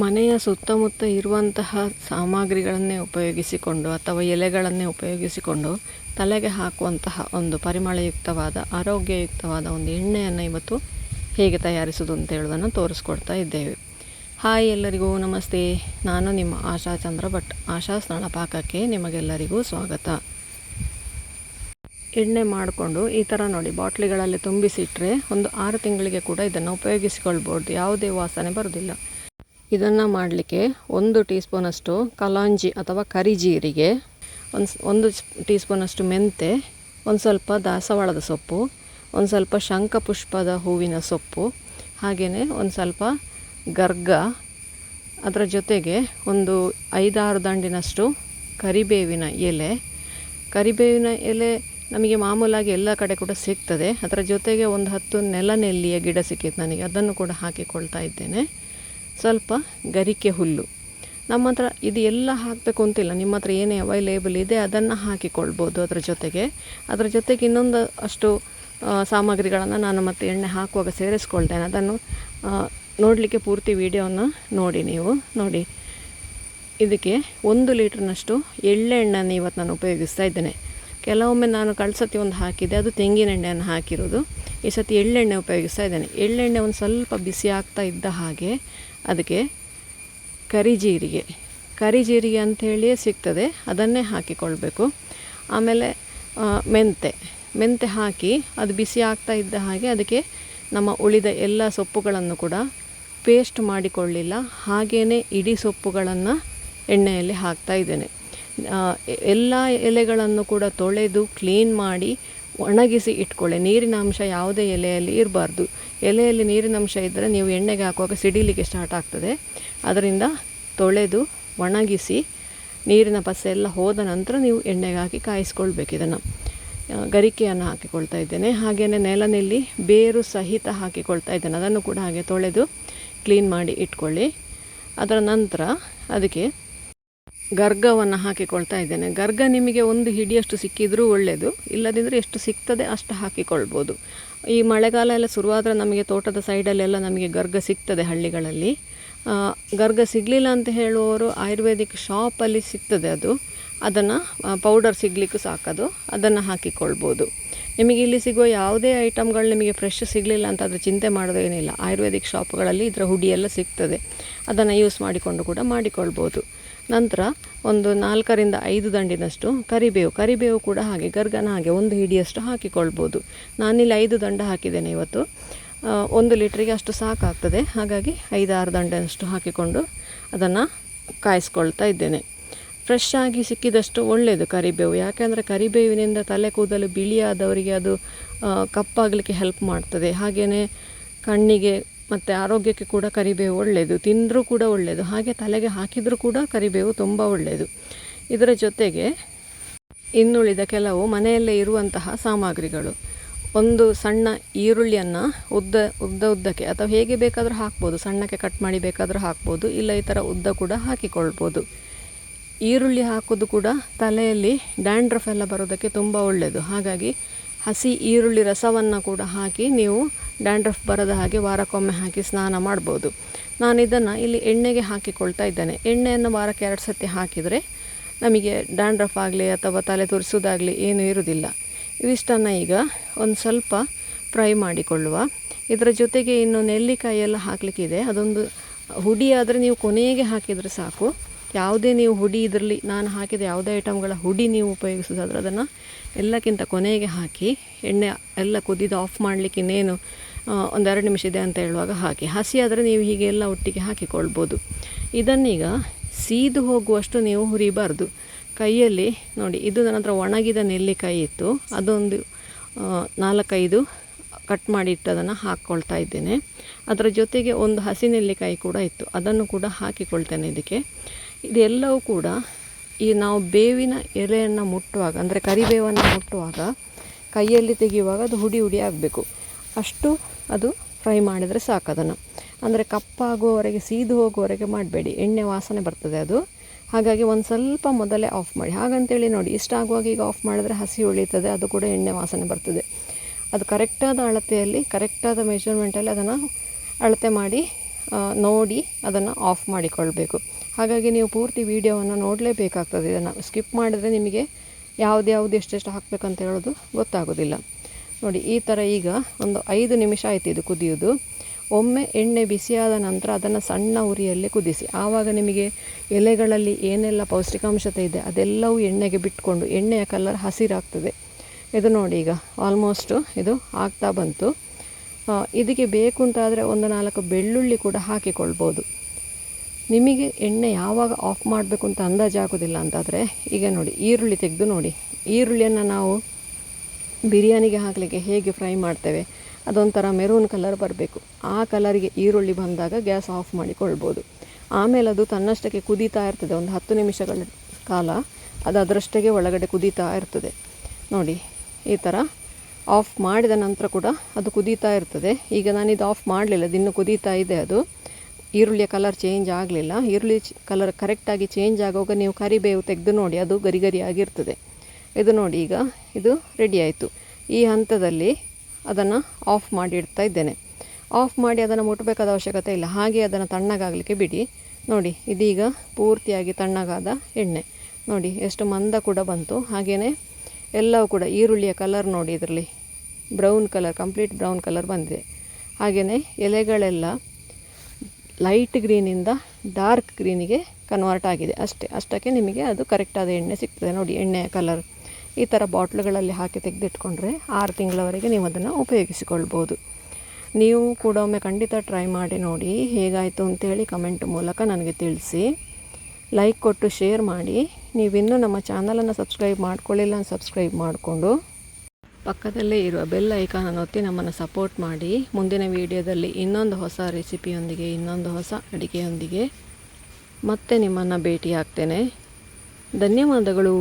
ಮನೆಯ ಸುತ್ತಮುತ್ತ ಇರುವಂತಹ ಸಾಮಗ್ರಿಗಳನ್ನೇ ಉಪಯೋಗಿಸಿಕೊಂಡು ಅಥವಾ ಎಲೆಗಳನ್ನೇ ಉಪಯೋಗಿಸಿಕೊಂಡು ತಲೆಗೆ ಹಾಕುವಂತಹ ಒಂದು ಪರಿಮಳಯುಕ್ತವಾದ, ಆರೋಗ್ಯಯುಕ್ತವಾದ ಒಂದು ಎಣ್ಣೆಯನ್ನು ಇವತ್ತು ಹೇಗೆ ತಯಾರಿಸೋದು ಅಂತ ಹೇಳೋದನ್ನು ತೋರಿಸ್ಕೊಡ್ತಾ ಇದ್ದೇವೆ. ಹಾಯ್ ಎಲ್ಲರಿಗೂ, ನಮಸ್ತೆ. ನಾನು ನಿಮ್ಮ ಆಶಾ ಚಂದ್ರ ಭಟ್. ಆಶಾ ಸ್ನಾನ ಪಾಕಕ್ಕೆ ನಿಮಗೆಲ್ಲರಿಗೂ ಸ್ವಾಗತ. ಎಣ್ಣೆ ಮಾಡಿಕೊಂಡು ಈ ಥರ ನೋಡಿ, ಬಾಟ್ಲಿಗಳಲ್ಲಿ ತುಂಬಿಸಿಟ್ರೆ ಒಂದು ಆರು ತಿಂಗಳಿಗೆ ಕೂಡ ಇದನ್ನು ಉಪಯೋಗಿಸಿಕೊಳ್ಬೋದು. ಯಾವುದೇ ವಾಸನೆ ಬರೋದಿಲ್ಲ. ಇದನ್ನು ಮಾಡಲಿಕ್ಕೆ ಒಂದು ಟೀ ಸ್ಪೂನಷ್ಟು ಕಲಾಂಜಿ ಅಥವಾ ಕರಿಜೀರಿಗೆ ಒಂದು ಒಂದು ಟೀ ಸ್ಪೂನಷ್ಟು ಮೆಂತೆ, ಒಂದು ಸ್ವಲ್ಪ ದಾಸವಾಳದ ಸೊಪ್ಪು, ಒಂದು ಸ್ವಲ್ಪ ಶಂಖಪುಷ್ಪದ ಹೂವಿನ ಸೊಪ್ಪು ಹಾಗೆಯೇ ಒಂದು ಸ್ವಲ್ಪ ಗರ್ಗ. ಅದರ ಜೊತೆಗೆ ಒಂದು ಐದಾರು ದಂಡಿನಷ್ಟು ಕರಿಬೇವಿನ ಎಲೆ. ಕರಿಬೇವಿನ ಎಲೆ ನಮಗೆ ಮಾಮೂಲಾಗಿ ಎಲ್ಲ ಕಡೆ ಕೂಡ ಸಿಗ್ತದೆ. ಅದರ ಜೊತೆಗೆ ಒಂದು ಹತ್ತು ನೆಲನೆಲ್ಲಿಯ ಗಿಡ ಸಿಕ್ಕಿತ್ತು ನನಗೆ. ಅದನ್ನು ಕೂಡ ಹಾಕಿಕೊಳ್ತಾ ಇದ್ದೇನೆ. ಸ್ವಲ್ಪ ಗರಿಕೆ ಹುಲ್ಲು. ನಮ್ಮ ಹತ್ರ ಇದು ಎಲ್ಲ ಹಾಕಬೇಕು ಅಂತಿಲ್ಲ. ನಿಮ್ಮ ಹತ್ರ ಏನೇ ಅವೈಲೇಬಲ್ ಇದೆ, ಅದನ್ನು ಹಾಕಿಕೊಳ್ಬೋದು ಅದರ ಜೊತೆಗೆ. ಅದರ ಜೊತೆಗೆ ಇನ್ನೊಂದು ಅಷ್ಟು ಸಾಮಗ್ರಿಗಳನ್ನು ನಾನು ಮತ್ತೆ ಎಣ್ಣೆ ಹಾಕುವಾಗ ಸೇರಿಸ್ಕೊಳ್ತೇನೆ. ಅದನ್ನು ನೋಡಲಿಕ್ಕೆ ಪೂರ್ತಿ ವಿಡಿಯೋನ ನೋಡಿ ನೀವು. ನೋಡಿ. ಇದಕ್ಕೆ ಒಂದು ಲೀಟ್ರ್ನಷ್ಟು ಎಳ್ಳೆಣ್ಣೆಯನ್ನು ಇವತ್ತು ನಾನು ಉಪಯೋಗಿಸ್ತಾ ಇದ್ದೇನೆ. ಕೆಲವೊಮ್ಮೆ ನಾನು ಕಳ್ಸತಿ ಒಂದು ಹಾಕಿದ್ದೆ, ಅದು ತೆಂಗಿನ ಎಣ್ಣೆಯನ್ನು ಹಾಕಿರೋದು. ಈ ಸತಿ ಎಳ್ಳೆಣ್ಣೆ ಉಪಯೋಗಿಸ್ತಾ ಇದ್ದೇನೆ. ಎಳ್ಳೆಣ್ಣೆ ಒಂದು ಸ್ವಲ್ಪ ಬಿಸಿ ಆಗ್ತಾ ಇದ್ದ ಹಾಗೆ ಅದಕ್ಕೆ ಕರಿಜೀರಿಗೆ. ಕರಿಜೀರಿಗೆ ಅಂಥೇಳಿಯೇ ಸಿಗ್ತದೆ, ಅದನ್ನೇ ಹಾಕಿಕೊಳ್ಬೇಕು. ಆಮೇಲೆ ಮೆಂತೆ. ಮೆಂತೆ ಹಾಕಿ ಅದು ಬಿಸಿ ಆಗ್ತಾ ಇದ್ದ ಹಾಗೆ ಅದಕ್ಕೆ ನಮ್ಮ ಉಳಿದ ಎಲ್ಲ ಸೊಪ್ಪುಗಳನ್ನು ಕೂಡ ಪೇಸ್ಟ್ ಮಾಡಿಕೊಳ್ಳಿಲ್ಲ. ಹಾಗೆಯೇ ಇಡೀ ಸೊಪ್ಪುಗಳನ್ನು ಎಣ್ಣೆಯಲ್ಲಿ ಹಾಕ್ತಾ ಇದ್ದೇನೆ. ಎಲ್ಲ ಎಲೆಗಳನ್ನು ಕೂಡ ತೊಳೆದು ಕ್ಲೀನ್ ಮಾಡಿ ಒಣಗಿಸಿ ಇಟ್ಕೊಳ್ಳಿ. ನೀರಿನ ಅಂಶ ಯಾವುದೇ ಎಲೆಯಲ್ಲಿ ಇರಬಾರ್ದು. ಎಲೆಯಲ್ಲಿ ನೀರಿನ ಅಂಶ ಇದ್ದರೆ ನೀವು ಎಣ್ಣೆಗೆ ಹಾಕುವಾಗ ಸಿಡಿಲಿಕ್ಕೆ ಸ್ಟಾರ್ಟ್ ಆಗ್ತದೆ. ಅದರಿಂದ ತೊಳೆದು ಒಣಗಿಸಿ ನೀರಿನ ಪಸೆ ಎಲ್ಲ ಹೋದ ನಂತರ ನೀವು ಎಣ್ಣೆಗೆ ಹಾಕಿ ಕಾಯಿಸ್ಕೊಳ್ಬೇಕು ಇದನ್ನು. ಗರಿಕೆಯನ್ನು ಹಾಕಿಕೊಳ್ತಾ ಇದ್ದೇನೆ. ಹಾಗೆಯೇ ನೆಲನೆಲ್ಲಿ ಬೇರು ಸಹಿತ ಹಾಕಿಕೊಳ್ತಾ ಇದ್ದೇನೆ. ಅದನ್ನು ಕೂಡ ಹಾಗೆ ತೊಳೆದು ಕ್ಲೀನ್ ಮಾಡಿ ಇಟ್ಕೊಳ್ಳಿ. ಅದರ ನಂತರ ಅದಕ್ಕೆ ಗರ್ಗವನ್ನು ಹಾಕಿಕೊಳ್ತಾ ಇದ್ದೇನೆ. ಗರ್ಗ ನಿಮಗೆ ಒಂದು ಹಿಡಿಯಷ್ಟು ಸಿಕ್ಕಿದರೂ ಒಳ್ಳೆಯದು ಇಲ್ಲದಿದ್ದರೆ ಎಷ್ಟು ಸಿಗ್ತದೆ ಅಷ್ಟು ಹಾಕಿಕೊಳ್ಬೋದು. ಈ ಮಳೆಗಾಲ ಎಲ್ಲ ಶುರುವಾದರೆ ನಮಗೆ ತೋಟದ ಸೈಡಲ್ಲೆಲ್ಲ ನಮಗೆ ಗರ್ಗ ಸಿಗ್ತದೆ ಹಳ್ಳಿಗಳಲ್ಲಿ. ಗರ್ಗ ಸಿಗಲಿಲ್ಲ ಅಂತ ಹೇಳುವವರು ಆಯುರ್ವೇದಿಕ್ ಶಾಪಲ್ಲಿ ಸಿಗ್ತದೆ ಅದು. ಅದನ್ನು ಪೌಡರ್ ಸಿಗಲಿಕ್ಕೂ ಸಾಕದು. ಅದನ್ನು ಹಾಕಿಕೊಳ್ಬೋದು. ನಿಮಗೆ ಇಲ್ಲಿ ಸಿಗುವ ಯಾವುದೇ ಐಟಮ್ಗಳು ನಿಮಗೆ ಫ್ರೆಶ್ ಸಿಗಲಿಲ್ಲ ಅಂತ ಅದರ ಚಿಂತೆ ಮಾಡೋದೇನಿಲ್ಲ ಆಯುರ್ವೇದಿಕ್ ಶಾಪ್ಗಳಲ್ಲಿ ಇದರ ಹುಡಿಯೆಲ್ಲ ಸಿಗ್ತದೆ. ಅದನ್ನು ಯೂಸ್ ಮಾಡಿಕೊಂಡು ಕೂಡ ಮಾಡಿಕೊಳ್ಬೋದು. ನಂತರ ಒಂದು ನಾಲ್ಕರಿಂದ ಐದು ದಂಡಿನಷ್ಟು ಕರಿಬೇವು. ಕರಿಬೇವು ಕೂಡ ಹಾಗೆ, ಗರ್ಗನ ಹಾಗೆ ಒಂದು ಹಿಡಿಯಷ್ಟು ಹಾಕಿಕೊಳ್ಬೋದು. ನಾನಿಲ್ಲಿ ಐದು ದಂಡ ಹಾಕಿದ್ದೇನೆ ಇವತ್ತು. ಒಂದು ಲೀಟ್ರಿಗೆ ಅಷ್ಟು ಸಾಕಾಗ್ತದೆ. ಹಾಗಾಗಿ ಐದಾರು ದಂಡನಷ್ಟು ಹಾಕಿಕೊಂಡು ಅದನ್ನು ಕಾಯಿಸ್ಕೊಳ್ತಾ ಇದ್ದೇನೆ. ಫ್ರೆಶ್ ಆಗಿ ಸಿಕ್ಕಿದಷ್ಟು ಒಳ್ಳೆಯದು ಕರಿಬೇವು. ಯಾಕೆಂದರೆ ಕರಿಬೇವಿನಿಂದ ತಲೆ ಕೂದಲು ಬಿಳಿಯಾದವರಿಗೆ ಅದು ಕಪ್ಪಾಗಲಿಕ್ಕೆ ಹೆಲ್ಪ್ ಮಾಡ್ತದೆ. ಹಾಗೆಯೇ ಕಣ್ಣಿಗೆ ಮತ್ತು ಆರೋಗ್ಯಕ್ಕೆ ಕೂಡ ಕರಿಬೇವು ಒಳ್ಳೆಯದು ತಿಂದರೂ ಕೂಡ ಒಳ್ಳೆಯದು ಹಾಗೆ ತಲೆಗೆ ಹಾಕಿದರೂ ಕೂಡ ಕರಿಬೇವು ತುಂಬ ಒಳ್ಳೆಯದು ಇದರ ಜೊತೆಗೆ ಇನ್ನುಳಿದ ಕೆಲವು ಮನೆಯಲ್ಲೇ ಇರುವಂತಹ ಸಾಮಗ್ರಿಗಳು. ಒಂದು ಸಣ್ಣ ಈರುಳ್ಳಿಯನ್ನು ಉದ್ದ ಉದ್ದ ಉದ್ದಕ್ಕೆ ಅಥವಾ ಹೇಗೆ ಬೇಕಾದರೂ ಹಾಕ್ಬೋದು, ಸಣ್ಣಕ್ಕೆ ಕಟ್ ಮಾಡಿ ಬೇಕಾದರೂ ಹಾಕ್ಬೋದು, ಇಲ್ಲ ಈ ಥರ ಉದ್ದ ಕೂಡ ಹಾಕಿಕೊಳ್ಬೋದು. ಈರುಳ್ಳಿ ಹಾಕೋದು ಕೂಡ ತಲೆಯಲ್ಲಿ ಡ್ಯಾಂಡ್ರಫ್ ಎಲ್ಲ ಬರೋದಕ್ಕೆ ತುಂಬ ಒಳ್ಳೆಯದು ಹಾಗಾಗಿ ಹಸಿ ಈರುಳ್ಳಿ ರಸವನ್ನು ಕೂಡ ಹಾಕಿ ನೀವು ಡ್ಯಾಂಡ್ರಫ್ ಬರದ ಹಾಗೆ ವಾರಕ್ಕೊಮ್ಮೆ ಹಾಕಿ ಸ್ನಾನ ಮಾಡ್ಬೋದು. ನಾನು ಇದನ್ನು ಇಲ್ಲಿ ಎಣ್ಣೆಗೆ ಹಾಕಿಕೊಳ್ತಾ ಇದ್ದೇನೆ. ಎಣ್ಣೆಯನ್ನು ವಾರಕ್ಕೆ ಎರಡು ಸತಿ ಹಾಕಿದರೆ ನಮಗೆ ಡ್ಯಾಂಡ್ರಫ್ ಆಗಲಿ ಅಥವಾ ತಲೆ ತುರಿಸೋದಾಗಲಿ ಏನೂ ಇರುವುದಿಲ್ಲ. ಇವಿಷ್ಟನ್ನು ಈಗ ಒಂದು ಸ್ವಲ್ಪ ಫ್ರೈ ಮಾಡಿಕೊಳ್ಳುವ. ಇದರ ಜೊತೆಗೆ ಇನ್ನು ನೆಲ್ಲಿಕಾಯಿ ಎಲ್ಲ ಹಾಕಲಿಕ್ಕಿದೆ. ಅದೊಂದು ಹುಡಿ ಆದರೆ ನೀವು ಕೊನೆಗೆ ಹಾಕಿದರೆ ಸಾಕು. ಯಾವುದೇ ನೀವು ಹುಡಿ ಇದರಲ್ಲಿ ನಾನು ಹಾಕಿದ ಯಾವುದೇ ಐಟಮ್ಗಳ ಹುಡಿ ನೀವು ಉಪಯೋಗಿಸೋದಾದ್ರೆ ಅದನ್ನು ಎಲ್ಲಕ್ಕಿಂತ ಕೊನೆಗೆ ಹಾಕಿ ಎಣ್ಣೆ ಎಲ್ಲ ಕುದಿದು ಆಫ್ ಮಾಡಲಿಕ್ಕೆ ಇನ್ನೇನು ಒಂದು ಒಂದೆರಡು ನಿಮಿಷ ಇದೆ ಅಂತ ಹೇಳುವಾಗ ಹಾಕಿ. ಹಸಿ ಆದರೆ ನೀವು ಹೀಗೆ ಎಲ್ಲ ಒಟ್ಟಿಗೆ ಹಾಕಿಕೊಳ್ಬೋದು. ಇದನ್ನೀಗ ಸೀದು ಹೋಗುವಷ್ಟು ನೀವು ಹುರಿಬಾರ್ದು. ಕೈಯಲ್ಲಿ ನೋಡಿ, ಇದು ನನ್ನ ಹತ್ರ ಒಣಗಿದ ನೆಲ್ಲಿಕಾಯಿ ಇತ್ತು. ಅದೊಂದು ನಾಲ್ಕೈದು ಕಟ್ ಮಾಡಿ ಇಟ್ಟದನ್ನು ಹಾಕ್ಕೊಳ್ತಾ ಇದ್ದೇನೆ. ಅದರ ಜೊತೆಗೆ ಒಂದು ಹಸಿ ನೆಲ್ಲಿಕಾಯಿ ಕೂಡ ಇತ್ತು. ಅದನ್ನು ಕೂಡ ಹಾಕಿಕೊಳ್ತೇನೆ ಇದಕ್ಕೆ. ಇದೆಲ್ಲವೂ ಕೂಡ ಈ ನಾವು ಬೇವಿನ ಎಲೆಯನ್ನು ಮುಟ್ಟುವಾಗ, ಅಂದರೆ ಕರಿಬೇವನ್ನು ಮುಟ್ಟುವಾಗ ಕೈಯಲ್ಲಿ ತೆಗೆಯುವಾಗ ಅದು ಹುಡಿ ಹುಡಿ ಆಗಬೇಕು. ಅಷ್ಟು ಅದು ಫ್ರೈ ಮಾಡಿದರೆ ಸಾಕು ಅದನ್ನು ಅಂದರೆ ಕಪ್ಪಾಗುವವರೆಗೆ, ಸೀದು ಹೋಗುವವರೆಗೆ ಮಾಡಬೇಡಿ. ಎಣ್ಣೆ ವಾಸನೆ ಬರ್ತದೆ ಅದು. ಹಾಗಾಗಿ ಒಂದು ಸ್ವಲ್ಪ ಮೊದಲೇ ಆಫ್ ಮಾಡಿ. ಹಾಗಂತೇಳಿ ನೋಡಿ, ಇಷ್ಟ ಆಗುವಾಗ ಈಗ ಆಫ್ ಮಾಡಿದ್ರೆ ಹಸಿ ಉಳಿತದೆ ಅದು ಕೂಡ ಎಣ್ಣೆ ವಾಸನೆ ಬರ್ತದೆ. ಅದು ಕರೆಕ್ಟಾದ ಅಳತೆಯಲ್ಲಿ ಕರೆಕ್ಟಾದ ಮೆಷರ್ಮೆಂಟಲ್ಲಿ ಅದನ್ನು ಅಳತೆ ಮಾಡಿ ನೋಡಿ ಅದನ್ನು ಆಫ್ ಮಾಡಿಕೊಳ್ಬೇಕು. ಹಾಗಾಗಿ ನೀವು ಪೂರ್ತಿ ವೀಡಿಯೋವನ್ನು ನೋಡಲೇಬೇಕಾಗ್ತದೆ. ಇದನ್ನು ಸ್ಕಿಪ್ ಮಾಡಿದರೆ ನಿಮಗೆ ಯಾವ್ದು ಯಾವುದು ಎಷ್ಟೆಷ್ಟು ಹಾಕಬೇಕಂತ ಹೇಳೋದು ಗೊತ್ತಾಗೋದಿಲ್ಲ. ನೋಡಿ, ಈ ಥರ ಈಗ ಒಂದು ಐದು ನಿಮಿಷ ಆಯಿತು ಇದು ಕುದಿಯೋದು. ಒಮ್ಮೆ ಎಣ್ಣೆ ಬಿಸಿಯಾದ ನಂತರ ಅದನ್ನು ಸಣ್ಣ ಉರಿಯಲ್ಲಿ ಕುದಿಸಿ. ಆವಾಗ ನಿಮಗೆ ಎಲೆಗಳಲ್ಲಿ ಏನೆಲ್ಲ ಪೌಷ್ಟಿಕಾಂಶತೆ ಇದೆ ಅದೆಲ್ಲವೂ ಎಣ್ಣೆಗೆ ಬಿಟ್ಕೊಂಡು ಎಣ್ಣೆಯ ಕಲರ್ ಹಸಿರಾಗ್ತದೆ. ಇದು ನೋಡಿ ಈಗ ಆಲ್ಮೋಸ್ಟು ಇದು ಆಗ್ತಾ ಬಂತು. ಇದಕ್ಕೆ ಬೇಕು ಅಂತಾದರೆ ಒಂದು ನಾಲ್ಕು ಬೆಳ್ಳುಳ್ಳಿ ಕೂಡ ಹಾಕಿಕೊಳ್ಬೋದು. ನಿಮಗೆ ಎಣ್ಣೆ ಯಾವಾಗ ಆಫ್ ಮಾಡಬೇಕು ಅಂತ ಅಂದಾಜಾಗೋದಿಲ್ಲ ಅಂತಾದರೆ, ಈಗ ನೋಡಿ, ಈರುಳ್ಳಿ ತೆಗೆದು ನೋಡಿ. ಈರುಳ್ಳಿಯನ್ನು ನಾವು ಬಿರಿಯಾನಿಗೆ ಹಾಕಲಿಕ್ಕೆ ಹೇಗೆ ಫ್ರೈ ಮಾಡ್ತೇವೆ, ಅದೊಂಥರ ಮೆರೂನ್ ಕಲರ್ ಬರಬೇಕು. ಆ ಕಲರಿಗೆ ಈರುಳ್ಳಿ ಬಂದಾಗ ಗ್ಯಾಸ್ ಆಫ್ ಮಾಡಿಕೊಳ್ಬೋದು. ಆಮೇಲೆ ಅದು ತನ್ನಷ್ಟಕ್ಕೆ ಕುದೀತಾ ಇರ್ತದೆ, ಒಂದು ಹತ್ತು ನಿಮಿಷಗಳ ಕಾಲ ಅದು ಅದರಷ್ಟೇ ಒಳಗಡೆ ಕುದೀತಾ ಇರ್ತದೆ. ನೋಡಿ, ಈ ಥರ ಆಫ್ ಮಾಡಿದ ನಂತರ ಕೂಡ ಅದು ಕುದೀತಾ ಇರ್ತದೆ. ಈಗ ನಾನಿದು ಆಫ್ ಮಾಡಲಿಲ್ಲ ಅದು ಇನ್ನೂ ಕುದೀತಾ ಇದೆ ಅದು. ಈರುಳ್ಳಿಯ ಕಲರ್ ಚೇಂಜ್ ಆಗಲಿಲ್ಲ. ಈರುಳ್ಳಿ ಕಲರ್ ಕರೆಕ್ಟಾಗಿ ಚೇಂಜ್ ಆಗುವಾಗ ನೀವು ಕರಿಬೇವು ತೆಗೆದು ನೋಡಿ, ಅದು ಗರಿ ಗರಿ ಆಗಿರ್ತದೆ. ಇದು ನೋಡಿ ಈಗ, ಇದು ರೆಡಿ ಆಯಿತು. ಈ ಹಂತದಲ್ಲಿ ಅದನ್ನು ಆಫ್ ಮಾಡಿ ಇಡ್ತಾ ಇದ್ದೇನೆ. ಆಫ್ ಮಾಡಿ ಅದನ್ನು ಮುಟ್ಟಬೇಕಾದ ಅವಶ್ಯಕತೆ ಇಲ್ಲ. ಹಾಗೆ ಅದನ್ನು ತಣ್ಣಗಾಗಲಿಕ್ಕೆ ಬಿಡಿ. ನೋಡಿ, ಇದೀಗ ಪೂರ್ತಿಯಾಗಿ ತಣ್ಣಗಾದ ಎಣ್ಣೆ. ನೋಡಿ, ಎಷ್ಟು ಮಂದ ಕೂಡ ಬಂತು. ಹಾಗೆಯೇ ಎಲ್ಲವೂ ಕೂಡ, ಈರುಳ್ಳಿಯ ಕಲರ್ ನೋಡಿ ಇದರಲ್ಲಿ. Brown colour complete brown colour ಬಂದಿದೆ. ಹಾಗೆಯೇ ಎಲೆಗಳೆಲ್ಲ ಲೈಟ್ ಗ್ರೀನಿಂದ ಡಾರ್ಕ್ ಗ್ರೀನಿಗೆ ಕನ್ವರ್ಟ್ ಆಗಿದೆ. ಅಷ್ಟೇ, ಅಷ್ಟಕ್ಕೆ ನಿಮಗೆ ಅದು ಕರೆಕ್ಟಾದ ಎಣ್ಣೆ ಸಿಗ್ತದೆ. ನೋಡಿ ಎಣ್ಣೆಯ ಕಲರ್ ಈ ಥರ ಬಾಟ್ಲುಗಳಲ್ಲಿ ಹಾಕಿ ತೆಗೆದಿಟ್ಕೊಂಡ್ರೆ ಆರು ತಿಂಗಳವರೆಗೆ ನೀವು ಅದನ್ನು ಉಪಯೋಗಿಸಿಕೊಳ್ಬೋದು. ನೀವು ಕೂಡ ಒಮ್ಮೆ ಖಂಡಿತ ಟ್ರೈ ಮಾಡಿ ನೋಡಿ ಹೇಗಾಯಿತು ಅಂತೇಳಿ ಕಮೆಂಟ್ ಮೂಲಕ ನನಗೆ ತಿಳಿಸಿ. ಲೈಕ್ ಕೊಟ್ಟು ಶೇರ್ ಮಾಡಿ. ನೀವಿನ್ನೂ ನಮ್ಮ ಚಾನಲನ್ನು ಸಬ್ಸ್ಕ್ರೈಬ್ ಮಾಡ್ಕೊಳ್ಳಿಲ್ಲ ಸಬ್ಸ್ಕ್ರೈಬ್ ಮಾಡಿಕೊಂಡು ಪಕ್ಕದಲ್ಲೇ ಇರುವ ಬೆಲ್ ಐಕಾನನ್ನು ಒತ್ತಿ ನಮ್ಮನ್ನು ಸಪೋರ್ಟ್ ಮಾಡಿ. ಮುಂದಿನ ವಿಡಿಯೋದಲ್ಲಿ ಇನ್ನೊಂದು ಹೊಸ ರೆಸಿಪಿಯೊಂದಿಗೆ, ಇನ್ನೊಂದು ಹೊಸ ಅಡಿಗೆಯೊಂದಿಗೆ ಮತ್ತೆ ನಿಮ್ಮನ್ನು ಭೇಟಿ ಆಗ್ತೇನೆ ಧನ್ಯವಾದಗಳು.